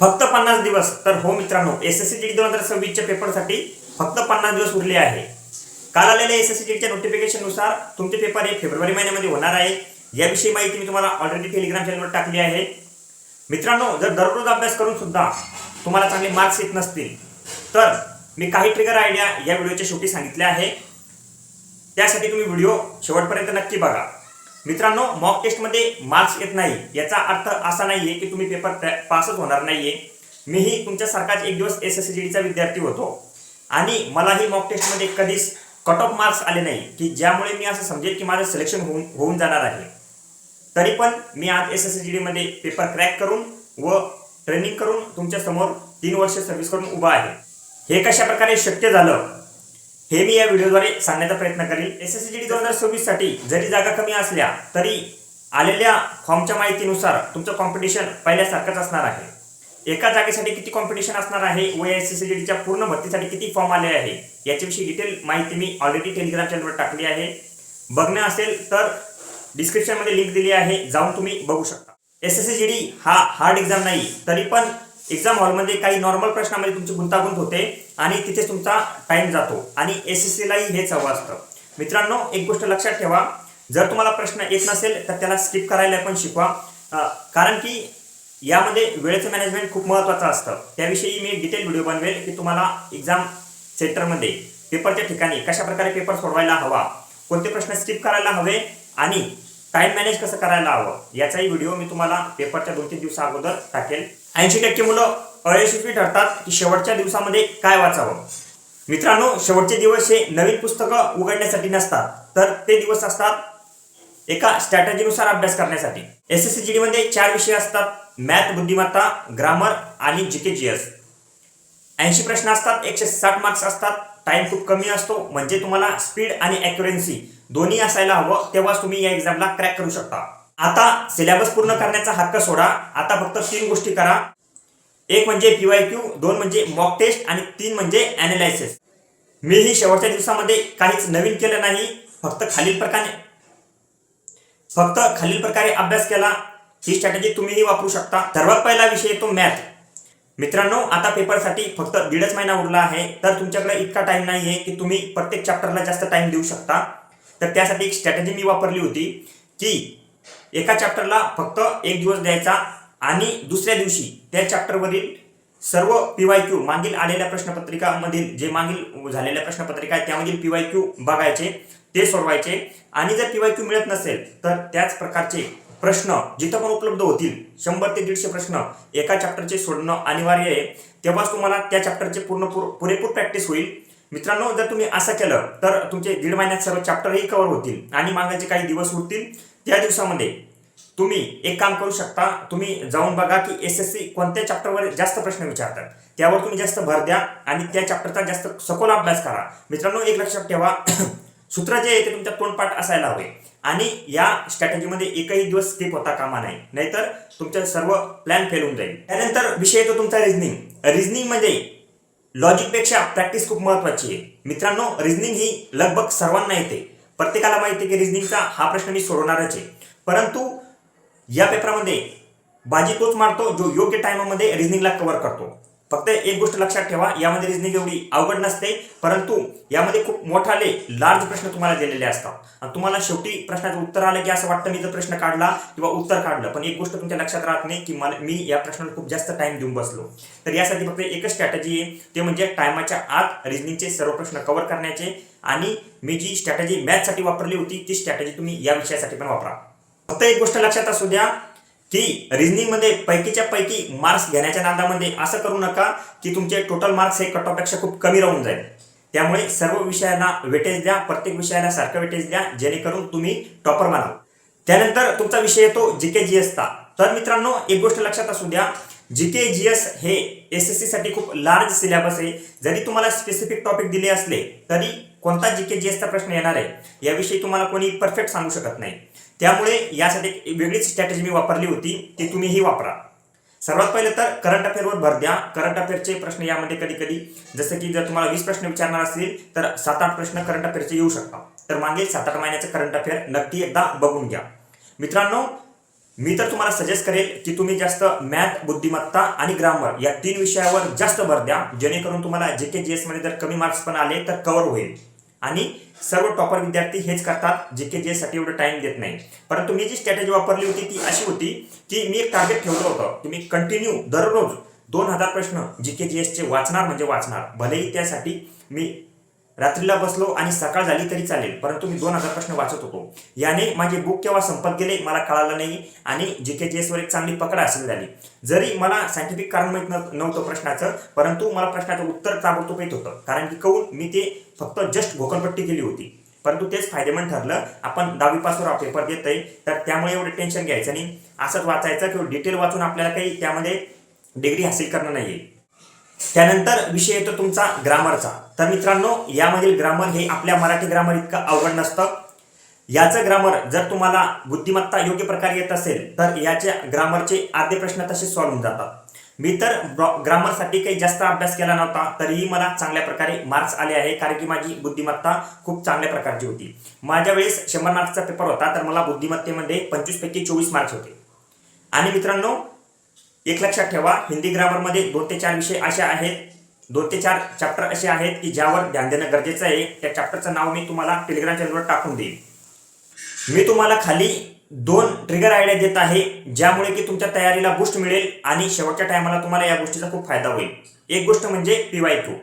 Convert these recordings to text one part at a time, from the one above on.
फक्त पन्नास दिवस. तर हो मित्रांनो एस एस सी जी दोन हजार सव्वीसच्या पेपरसाठी फक्त पन्नास दिवस उरले आहे. काल आलेल्या एस एस सी टीच्या नोटिफिकेशननुसार तुमचे पेपर हे फेब्रुवारी महिन्यामध्ये होणार आहे. याविषयी माहिती मी तुम्हाला ऑलरेडी टेलिग्राम चॅनलवर टाकली आहे. मित्रांनो जर दररोज अभ्यास करून सुद्धा तुम्हाला चांगले मार्क्स येत नसतील तर मी काही ट्रिगर आयडिया या व्हिडिओच्या शेवटी सांगितल्या आहे. त्यासाठी तुम्ही व्हिडिओ शेवटपर्यंत नक्की बघा. मित्रांनो मॉक टेस्टमध्ये मार्क्स येत नाही. याचा अर्थ असा नाहीये की तुम्ही पेपर पासच होणार नाहीये. मीही तुमच्यासारखाच एक दिवस एस एस सी डीचा विद्यार्थी होतो. आणि मलाही मॉक टेस्टमध्ये कधीच कट ऑफ मार्क्स आले नाही की ज्यामुळे मी असं समजेल की माझं सिलेक्शन होऊन होऊन जाणार आहे. तरी पण मी आज एस एस सी डीमध्ये पेपर क्रॅक करून व ट्रेनिंग करून तुमच्यासमोर तीन वर्ष सर्व्हिस करून उभा आहे. हे कशा प्रकारे शक्य झालं? हे मी या व्हिडिओद्वारे सांगण्याचा प्रयत्न करेल एस एस सी डी दोन हजार सव्वीससाठी जरी जागा कमी असल्या तरी आलेल्या फॉर्मच्या माहितीनुसार तुमचं कॉम्पिटिशन पहिल्यासारखंच असणार आहे. एका जागेसाठी किती कॉम्पिटिशन असणार आहे? व एस एस सी पूर्ण भरतीसाठी किती फॉर्म आले आहे? याच्याविषयी डिटेल माहिती मी ऑलरेडी टेलिग्राम चॅनलवर टाकली आहे. बघणं असेल तर डिस्क्रिप्शनमध्ये लिंक दिली आहे. जाऊन तुम्ही बघू शकता. S S C G D हा हार्ड एक्झाम नाही तरी पण एक्झाम हॉलमध्ये काही नॉर्मल प्रश्नामध्ये तुमची गुंतागुंत होते आणि तिथे तुमचा टाइम जातो. आणि एस एस सीलाही हेच हवं असतं. मित्रांनो एक गोष्ट लक्षात ठेवा. जर तुम्हाला प्रश्न येत नसेल तर त्याला स्किप करायला पण शिकवा. कारण की यामध्ये वेळेचं मॅनेजमेंट खूप महत्त्वाचं असतं. त्याविषयी मी डिटेल व्हिडिओ बनवेल की तुम्हाला एक्झाम सेंटरमध्ये पेपरच्या ठिकाणी कशा प्रकारे पेपर सोडवायला हवा कोणते प्रश्न स्किप करायला हवे आणि टाईम मॅनेज कसं करायला हवं याचाही व्हिडिओ मी तुम्हाला पेपरच्या दोन तीन दिवसा अगोदर टाकेल. ऐंशी टक्के मुलं अयशस्वी ठरतात की शेवटच्या दिवसामध्ये काय वाचावं? मित्रांनो शेवटचे दिवस हे नवीन पुस्तकं उघडण्यासाठी नसतात तर ते दिवस असतात एका स्ट्रॅटजीनुसार अभ्यास करण्यासाठी. एस एस सी जी मध्ये चार विषय असतात मॅथ बुद्धिमत्ता ग्रामर आणि जी के जी एस ऐंशी प्रश्न असतात एकशे साठ मार्क्स असतात. टाइम खूप कमी असतो म्हणजे तुम्हाला स्पीड आणि ॲक्युरन्सी दोन्ही असायला हवं तेव्हाच तुम्ही या एक्झामला क्रॅक करू शकता. आता सिलेबस पूर्ण करण्याचा हक्क सोडा. आता फक्त तीन गोष्टी करा. एक म्हणजे पीवाय क्यू दोन म्हणजे मॉक टेस्ट आणि तीन म्हणजे अनालायसिस मीही शेवटच्या दिवसामध्ये काहीच नवीन केलं नाही. फक्त खालील प्रकारे फक्त खालील प्रकारे अभ्यास केला. ही स्ट्रॅटेजी तुम्हीही वापरू शकता. सर्वात पहिला विषय येतो मॅथ मित्रांनो आता पेपरसाठी फक्त दीडच महिना उरला आहे. तर तुमच्याकडे इतका टाइम नाही आहे की तुम्ही प्रत्येक चॅप्टरला जास्त टाइम देऊ शकता. तर त्यासाठी एक स्ट्रॅटेजी मी वापरली होती की एका चॅप्टरला फक्त एक दिवस द्यायचा आणि दुसऱ्या दिवशी त्या चॅप्टरवरील सर्व पीवाय क्यू मागील आलेल्या प्रश्नपत्रिकामधील जे मागील झालेल्या प्रश्नपत्रिका आहेत त्यामधील पीवाय क्यू बघायचे ते सोडवायचे. आणि जर पीवाय क्यू मिळत नसेल तर त्याच प्रकारचे प्रश्न जिथं पण उपलब्ध होतील शंभर ते दीडशे प्रश्न एका चॅप्टरचे सोडणं अनिवार्य आहे. तेव्हाच तुम्हाला त्या चॅप्टरचे पूर्ण पुरेपूर प्रॅक्टिस होईल. मित्रांनो जर तुम्ही असं केलं तर तुमचे दीड महिन्यात सर्व चॅप्टरही कव्हर होतील आणि मागाचे काही दिवस उरतील. त्या दिवसामध्ये तुम्ही एक काम करू शकता. तुम्ही जाऊन बघा की एस एस सी कोणत्या चॅप्टरवर जास्त प्रश्न विचारतात. त्यावर तुम्ही जास्त भर द्या आणि त्या चॅप्टरचा जास्त सखोल अभ्यास करा. मित्रांनो एक लक्षात ठेवा. सूत्र जे आहे ते तुमच्या तोंडपाठ असायला हवे. आणि या स्ट्रॅटेजीमध्ये एकही दिवस स्किप होता कामा नाही नाहीतर तुमचं सर्व प्लॅन फेल होऊन जाईल. त्यानंतर विषय येतो तुमचा रिझनिंग रिझनिंग म्हणजे लॉजिकपेक्षा प्रॅक्टिस खूप महत्वाची आहे. मित्रांनो रिझनिंग ही लगभग सर्वांना येते. प्रत्येकाला माहिती आहे की रिझनिंगचा हा प्रश्न मी सोडवणारच आहे. परंतु या पेपरामध्ये बाजी तोच मारतो जो योग्य टायमामध्ये रिझनिंगला कव्हर करतो. फक्त एक गोष्ट लक्षात ठेवा यामध्ये रिझनिंग एवढी अवघड नसते परंतु यामध्ये खूप मोठाले लार्ज प्रश्न तुम्हाला दिलेले असतात. आणि तुम्हाला शेवटी प्रश्नाचं उत्तर आलं की असं वाटतं मी जर प्रश्न काढला किंवा उत्तर काढलं. पण एक गोष्ट तुमच्या लक्षात राहत नाही की मला मी या प्रश्नाला खूप जास्त टाइम देऊन बसलो. तर यासाठी फक्त एकच स्ट्रॅटेजी आहे. ते म्हणजे टायमाच्या आत रिझनिंगचे सर्व प्रश्न कव्हर करण्याचे आणि मी जी स्ट्रॅटजी मॅथसाठी वापरली होती ती स्ट्रॅटेजी तुम्ही या विषयासाठी पण वापरा. फक्त एक गोष्ट लक्षात असू द्या. की रिझनिंगमध्ये पैकीच्या पैकी मार्क्स घेण्याच्या नादामध्ये असं करू नका की तुमचे टोटल मार्क्स हे कट खूप कमी राहून जाईल. त्यामुळे सर्व विषयांना वेटेज द्या प्रत्येक विषयाला सारखं वेटेज द्या जेणेकरून तुम्ही टॉपर बनाल. त्यानंतर तुमचा विषय येतो जी के जी एसचा तर मित्रांनो एक गोष्ट लक्षात असू द्या. जी के जी एस हे एस एससाठी खूप लार्ज सिलेबस आहे. जरी तुम्हाला स्पेसिफिक टॉपिक दिले असले तरी कोणता जी के जी एसचा प्रश्न येणार आहे? याविषयी तुम्हाला कोणी परफेक्ट सांगू शकत नाही. त्यामुळे यासाठी एक वेगळीच स्ट्रॅटेजी मी वापरली होती ती तुम्हीही वापरा. सर्वात पहिले तर करंट अफेअरवर भर द्या. करंट अफेअरचे प्रश्न यामध्ये कधी कधी जसं की जर तुम्हाला वीस प्रश्न विचारणार असतील तर सात आठ प्रश्न करंट अफेअरचे येऊ शकतात. तर मागे सात आठ महिन्याचं करंट अफेअर नक्की एकदा बघून घ्या. मित्रांनो मी तर तुम्हाला सजेस्ट करेल की तुम्ही जास्त मॅथ बुद्धिमत्ता आणि ग्रामर या तीन विषयावर जास्त भर द्या. जेणेकरून तुम्हाला जे के जी एसमध्ये जर कमी मार्क्स पण आले तर कव्हर होईल. आणि सर्व टॉपर विद्यार्थी हेच करतात जे के जी एससाठी एवढं टाइम देत नाही. परंतु मी जी स्ट्रॅटेजी वापरली होती ती अशी होती की मी एक टार्गेट ठेवलं होतं की मी कंटिन्यू दररोज दोन हजार प्रश्न जी के जी एसचे वाचणार म्हणजे वाचणार. भलेही त्यासाठी मी रात्रीला बसलो आणि सकाळ झाली तरी चालेल परंतु मी दोन हजार प्रश्न वाचत होतो. याने माझे बुक केव्हा संपत गेले मला कळालं नाही आणि जी के जी एसवर एक चांगली पकड हासिल झाली. जरी मला सायंटिफिक कारण माहीत नव्हतं प्रश्नाचं परंतु मला प्रश्नाचं उत्तर ताबडतोब येत होतं. कारण की कहून मी ते फक्त जस्ट घोकणपट्टी केली होती. परंतु तेच फायदेमंद ठरलं आपण दहावीपासून हा पेपर देतोय तर त्यामुळे एवढं टेन्शन घ्यायचं नाही. असंच वाचायचं किंवा डिटेल वाचून आपल्याला काही त्यामध्ये डिग्री हासिल करणं नाहीये. त्यानंतर विषय येतो तुमचा ग्रामरचा. तर मित्रांनो यामधील ग्रामर हे आपल्या मराठी ग्रामर इतकं अवघड नसतं. याचं ग्रामर जर तुम्हाला बुद्धिमत्ता योग्य प्रकारे येत असेल तर याच्या ग्रामरचे अर्धे प्रश्न तसे सॉल्व्ह होऊन जातात. मी तर ग्रामरसाठी काही जास्त अभ्यास केला नव्हता तरीही मला चांगल्या प्रकारे मार्क्स आले आहे कारण की माझी बुद्धिमत्ता खूप चांगल्या प्रकारची होती. माझ्या वेळेस शंभर मार्क्सचा पेपर होता तर मला बुद्धिमत्तेमध्ये पंचवीसपैकी चोवीस मार्क्स होते. आणि मित्रांनो एक लक्षात ठेवा हिंदी ग्रामरमध्ये दोन ते चार विषय असे आहेत. दोन ते चार चॅप्टर असे आहेत की ज्यावर ध्यान देणं गरजेचं आहे. त्या चॅप्टरचं नाव मी तुम्हाला टेलिग्राम चॅनलवर टाकून देईन. मी तुम्हाला खाली दोन ट्रिगर आयडिया देत आहे ज्यामुळे की तुमच्या तयारीला बूस्ट मिळेल आणि शेवटच्या टायमाला तुम्हाला या गोष्टीचा खूप फायदा होईल. एक गोष्ट म्हणजे पीवाय क्यू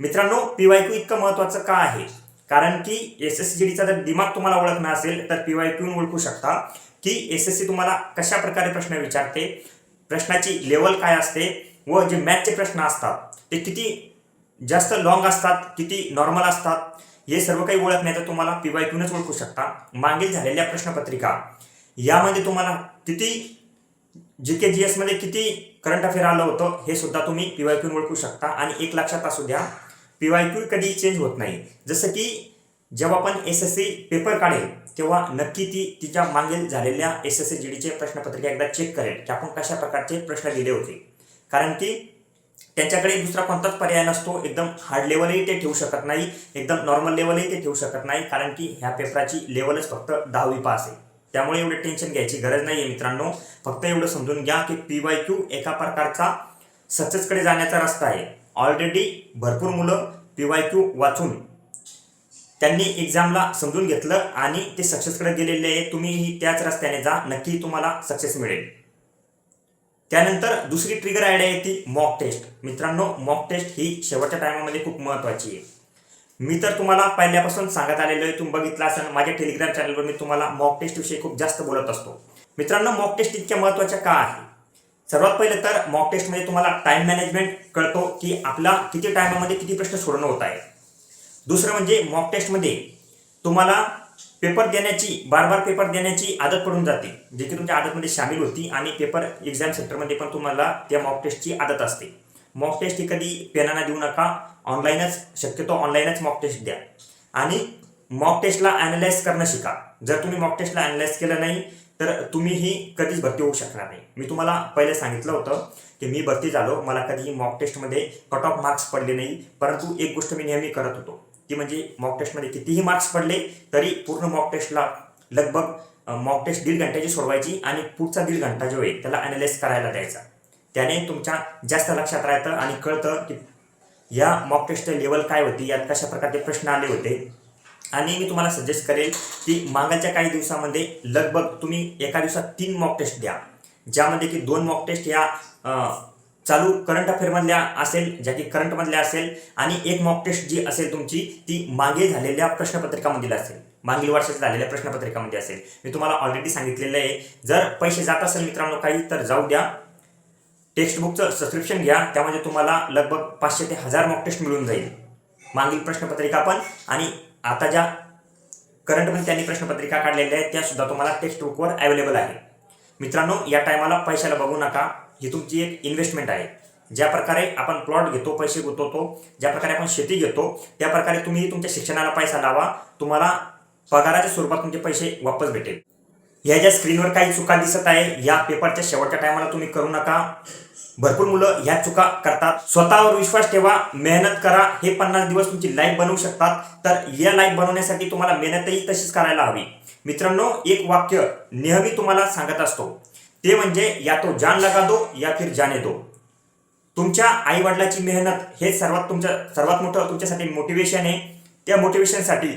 मित्रांनो पीवाय क्यू इतकं महत्वाचं का आहे? कारण की एस एस जी डीचा जर दिमाग तुम्हाला ओळखणं असेल तर पीवाय क्यू ओळखू शकता की एस एस सी तुम्हाला कशा प्रकारे प्रश्न विचारते? प्रश्नाची लेवल काय असते व जे मॅथचे प्रश्न असतात ते किती जास्त लॉंग असतात किती नॉर्मल असतात हे सर्व काही ओळखण्याचं तुम्हाला पी वाय क्यूनच ओळखू शकता. मागील झालेल्या प्रश्नपत्रिका यामध्ये तुम्हाला किती जी के जी एसमध्ये किती करंट अफेअर आलं होतं हे सुद्धा तुम्ही पी वाय क्यून ओळखू शकता. आणि एक लक्षात असू द्या पी वाय क्यू कधी चेंज होत नाही. जसं की जेव्हा आपण एस एस सी पेपर काढेल तेव्हा नक्की ती तिच्या मागील झालेल्या एस एस सी जी डीचे प्रश्नपत्रिका एकदा चेक करेल की आपण कशा प्रकारचे प्रश्न दिले होते. कारण की त्यांच्याकडे दुसरा कोणताच पर्याय नसतो एकदम हार्ड लेवलही ते ठेवू शकत नाही एकदम नॉर्मल लेवलही ते ठेवू शकत नाही कारण की ह्या पेपराची लेवलच फक्त दहावी पास आहे. त्यामुळे एवढे टेन्शन घ्यायची गरज नाही आहे मित्रांनो. फक्त एवढं समजून घ्या की पी वाय क्यू एका प्रकारचा सक्सेसकडे जाण्याचा रस्ता आहे. ऑलरेडी भरपूर मुलं पी वाय क्यू वाचून त्यांनी एक्झामला समजून घेतलं आणि ते सक्सेसकडे गेलेले आहे तुम्हीही त्याच रस्त्याने जा. नक्की तुम्हाला सक्सेस मिळेल. त्यानंतर दुसरी ट्रिगर आयडिया आहे ती मॉक टेस्ट मित्रांनो मॉक टेस्ट ही शेवटच्या टायमामध्ये खूप महत्त्वाची आहे. मी तर तुम्हाला पहिल्यापासून सांगत आलेलो आहे तुम्ही बघितलं असेल माझ्या टेलिग्राम चॅनलवर मी तुम्हाला मॉक टेस्ट विषयी खूप जास्त बोलत असतो. मित्रांनो मॉक टेस्ट इतक्या महत्त्वाच्या का आहे? सर्वात पहिले तर मॉक टेस्टमध्ये तुम्हाला टाइम मॅनेजमेंट कळतो की आपला किती टायमामध्ये किती प्रश्न सोडणं होत आहे. दुसरं म्हणजे मॉक टेस्टमध्ये तुम्हाला पेपर देण्याची बार बार पेपर देण्याची आदत पडून जाते जे की तुमच्या आदतमध्ये सामील होती आणि पेपर एक्झाम सेंटरमध्ये पण तुम्हाला त्या मॉक टेस्टची आदत असते. मॉक टेस्ट ही कधी पेनाना देऊ नका ऑनलाईनच शक्यतो ऑनलाईनच मॉक टेस्ट द्या. आणि मॉक टेस्टला अॅनालाइज करणं शिका. जर तुम्ही मॉक टेस्टला अॅनालाइज केलं नाही तर तुम्हीही कधीच भरती होऊ शकणार नाही. मी तुम्हाला पहिले सांगितलं होतं की मी भरती झालो मला कधीही मॉक टेस्टमध्ये कट ऑफ मार्क्स पडले नाही परंतु एक गोष्ट मी नेहमी करत होतो. ती म्हणजे मॉक टेस्टमध्ये कितीही मार्क्स पडले तरी पूर्ण मॉक टेस्टला लगभग मॉक टेस्ट दीड घंट्याची सोडवायची आणि पुढचा दीड घंटा जो आहे त्याला अनालाइज करायला द्यायचा. त्याने तुमच्या जास्त लक्षात राहतं आणि कळतं की या मॉक टेस्टचे लेवल काय होती यात कशा प्रकारचे प्रश्न आले होते. आणि मी तुम्हाला सजेस्ट करेल की मागच्या काही दिवसामध्ये लगभग तुम्ही एका दिवसात तीन मॉक टेस्ट द्या. ज्यामध्ये की दोन मॉक टेस्ट या चालू करंट अफेअरमधल्या असेल ज्या की करंटमधल्या असेल आणि एक मॉक टेस्ट जी असेल तुमची ती मागे झालेल्या प्रश्नपत्रिकामधील असेल. मागील वर्षात झालेल्या प्रश्नपत्रिकामध्ये असेल. मी तुम्हाला ऑलरेडी सांगितलेलं आहे. जर पैसे जात असेल मित्रांनो काही तर जाऊ द्या. टेक्स्टबुकचं सबस्क्रिप्शन घ्या. त्यामध्ये तुम्हाला लगभग पाचशे ते हजार मॉक टेस्ट मिळून जाईल. मागील प्रश्नपत्रिका पण. आणि आता ज्या करंटमध्ये त्यांनी प्रश्नपत्रिका काढलेल्या आहेत त्यासुद्धा तुम्हाला टेक्स्टबुकवर अवेलेबल आहे. मित्रांनो या टायमाला पैशाला बघू नका. ही तुमची एक इन्व्हेस्टमेंट आहे. ज्या प्रकारे आपण प्लॉट घेतो पैसे गुंतवतो ज्या प्रकारे आपण शेती घेतो त्या प्रकारे तुम्ही तुमच्या शिक्षणाला पैसा लावा तुम्हाला पगाराच्या स्वरूपात तुमचे पैसे वापस भेटेल. या ज्या स्क्रीनवर काही चुका दिसत आहे या पेपरच्या शेवटच्या टायमाला तुम्ही करू नका. भरपूर मुलं ह्या चुका करतात. स्वतःवर विश्वास ठेवा मेहनत करा. हे पन्नास दिवस तुमची लाईफ बनवू शकतात. तर या लाईफ बनवण्यासाठी तुम्हाला मेहनतही तशीच करायला हवी. मित्रांनो एक वाक्य नेहमी तुम्हाला सांगत असतो. ते म्हणजे या तो जान लगा दो या फिर जाने दो. तुमच्या आईवडिलाची मेहनत हे सर्वात तुमच्या सर्वात मोठं तुमच्यासाठी मोटिवेशन आहे. त्या मोटिवेशनसाठी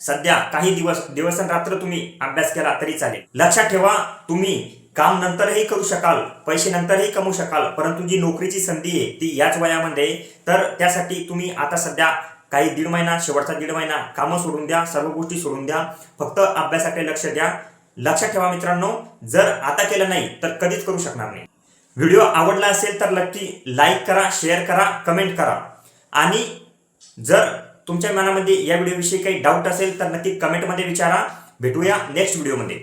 सध्या काही दिवस दिवस आणि रात्र तुम्ही अभ्यास केला तरी चालेल. लक्षात ठेवा तुम्ही काम नंतरही करू शकाल पैसे नंतरही कमवू शकाल परंतु जी नोकरीची संधी आहे ती याच वयामध्ये आहे. तर त्यासाठी तुम्ही आता सध्या काही दीड महिना शेवटचा दीड महिना कामं सोडून द्या सर्व गोष्टी सोडून द्या. फक्त अभ्यासाकडे लक्ष द्या. लक्षात ठेवा मित्रांनो. जर आता केलं नाही तर कधीच करू शकणार नाही. व्हिडिओ आवडला असेल तर नक्की लाईक करा शेअर करा कमेंट करा. आणि जर तुमच्या मनामध्ये या व्हिडिओविषयी काही डाऊट असेल तर नक्की कमेंटमध्ये विचारा. भेटूया नेक्स्ट व्हिडिओमध्ये